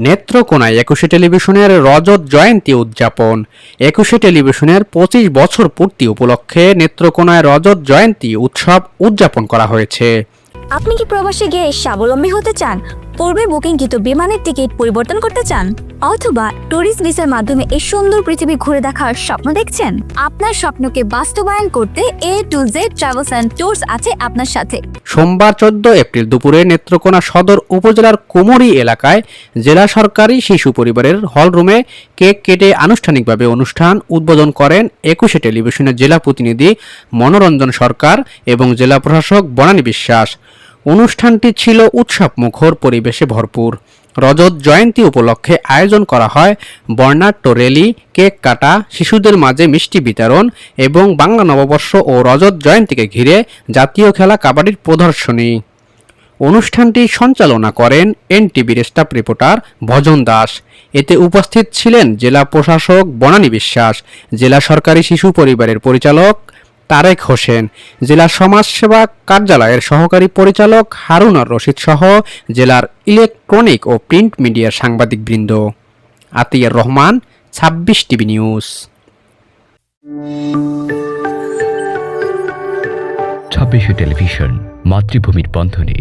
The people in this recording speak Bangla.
নেত্রকোনায় একুশে টেলিভিশনের রজত জয়ন্তী উদযাপন। একুশে টেলিভিশনের পঁচিশ বছর পূর্তি উপলক্ষে নেত্রকোনায় রজত জয়ন্তী উৎসব উদযাপন করা হয়েছে। আপনি কি প্রবাসে গিয়ে স্বাবলম্বী হতে চান? পূর্বে বুকিংকৃত বিমানের টিকিট পরিবর্তন করতে চান, অথবা ট্যুরিস্ট ভিসার মাধ্যমে এই সুন্দর পৃথিবী ঘুরে দেখার স্বপ্ন দেখছেন? আপনার স্বপ্নকে বাস্তবায়ন করতে A to Z travels and tours আছে আপনার সাথে। সোমবার চোদ্দ এপ্রিল দুপুরে নেত্রকোনা সদর উপজেলার কুমরি এলাকায় জেলা সরকারি শিশু পরিবারের হলরুমে কেক কেটে আনুষ্ঠানিকভাবে অনুষ্ঠান উদ্বোধন করেন একুশে টেলিভিশনের জেলা প্রতিনিধি মনোরঞ্জন সরকার এবং জেলা প্রশাসক বনানী বিশ্বাস। অনুষ্ঠানটি ছিল উৎসব মুখর পরিবেশে ভরপুর। রজত জয়ন্তী উপলক্ষে আয়োজন করা হয় বর্ণাঢ্য র্যালি কেক কাটা, শিশুদের মাঝে মিষ্টি বিতরণ এবং বাংলা নববর্ষ ও রজত জয়ন্তীকে ঘিরে জাতীয় খেলা কাবাডির প্রদর্শনী। অনুষ্ঠানটি সঞ্চালনা করেন এনটিভির স্টাফ রিপোর্টার ভজন দাস। এতে উপস্থিত ছিলেন জেলা প্রশাসক বনানী বিশ্বাস, জেলা সরকারি শিশু পরিবারের পরিচালক তারেক হোসেন। জেলা সমাজসেবা কার্যালয়ের সহকারী পরিচালক হারুনার রশিদ সহ জেলার ইলেকট্রনিক ও প্রিন্ট মিডিয়ার সাংবাদিকবৃন্দ। আতিয়ার রহমান, ছাব্বিশ টিভি নিউজ। ছাব্বিশে টেলিভিশন, মাতৃভূমির বন্ধনে।